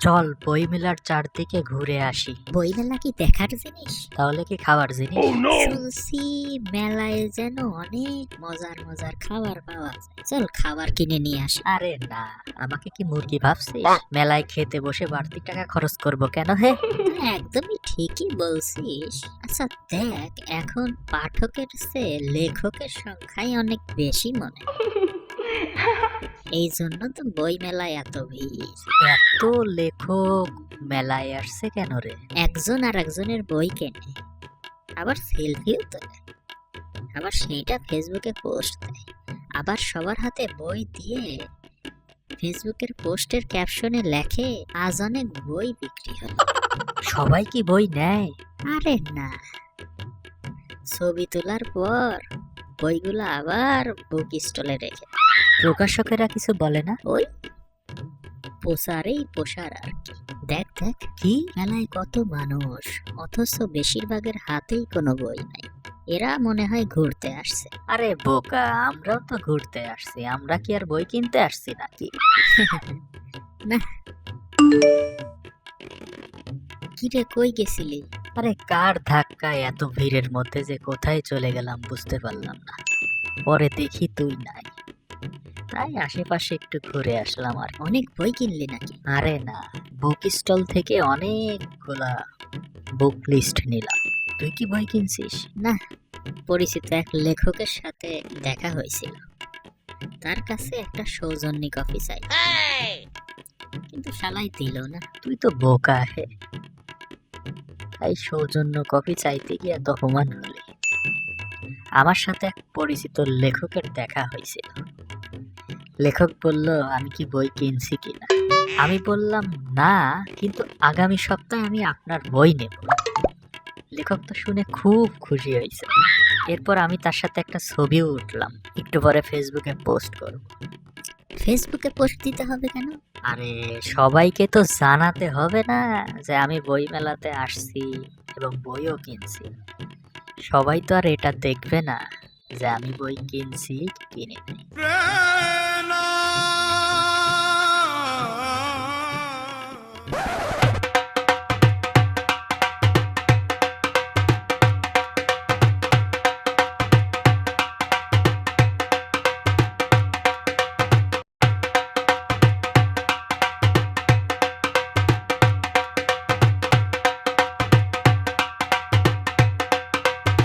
চল বই মেলার চারদিকে ঘুরে আসি। বই মেলা কি দেখার জিনিস? তাহলে কি খাবার জিনিস? শুনছি মেলায় যেন অনেক মজার মজার খাবার পাওয়া যায়। চল খাবার কিনে নিয়ে আসি। আরে না আমাকে কি মুরগি ভাবছিস? মেলায় খেতে বসে বাড়তি টাকা খরচ করব কেন হে? একদমই ঠিকই বলছিস। আচ্ছা দেখ এখন পাঠকের চেয়ে লেখকের সংখ্যাই অনেক বেশি মনে হয়। এই জন্য তো বই মেলায় এত ভিড়। এত লেখক মেলায় আসছে কেন রে? একজন আর একজনের বই কেনে। আবার সেলফিও তোলে। আবার সেইটা ফেসবুকে পোস্ট দেয়। আবার সবার হাতে বই দিয়ে ফেসবুকের পোস্টের ক্যাপশনে লেখে আজ অনেক বই বিক্রি হলো। সবাই কি বই নেয়? আরে না। ছবি তোলার পর বইগুলো আবার বুক স্টলে রেখে প্রকাশকেরা কিছু বলে না? ওই পোষারেই পোষার আর কি। দেখ দেখ কি মেলায় কত মানুষ অথচ বেশিরভাগের হাতেই কোনো বই নাই। এরা মনে হয় ঘুরতে আসছে। আরে বোকা আমরাও তো ঘুরতে আসছি। আমরা কি আর বই কিনতে আসছি নাকি? কিরে কই গেছিলি? আরে কার ধাক্কায় এত ভিড়ের মধ্যে যে কোথায় চলে গেলাম বুঝতে পারলাম না। পরে দেখি তুই নাই। তাই আশেপাশে একটু ঘুরে আসলাম আর অনেক বই কিনলি নাকি? আরে না বুক স্টল থেকে অনেকগুলা বুক লিস্ট নিলাম। তুই কি বই কিনছিস? না পরিচিত এক লেখকের সাথে দেখা হয়েছিল। তার কাছে একটা সৌজন্য কফি চাই। কিন্তু শালাই দিল না তুই তো বোকা হে। তাই সৌজন্য কফি চাইতে গিয়ে এত অপমান হলি। আমার সাথে এক পরিচিত লেখকের দেখা হয়েছিল। লেখক বলল আমি কি বই কিনছি কিনা? আমি বললাম না কিন্তু আগামী সপ্তাহে আমি আপনার বই নেব। লেখক তো শুনে খুব খুশি হয়েছে। এরপর আমি তার সাথে একটা ছবিও উঠলাম। একটু পরে ফেসবুকে পোস্ট করব। ফেসবুকে পোস্ট দিতে হবে কেন? আরে সবাইকে তো জানাতে হবে না যে আমি বই মেলাতে আসছি এবং বইও কিনছি। সবাই তো আর এটা দেখবে না যে আমি বই কিনছি কিনি নাই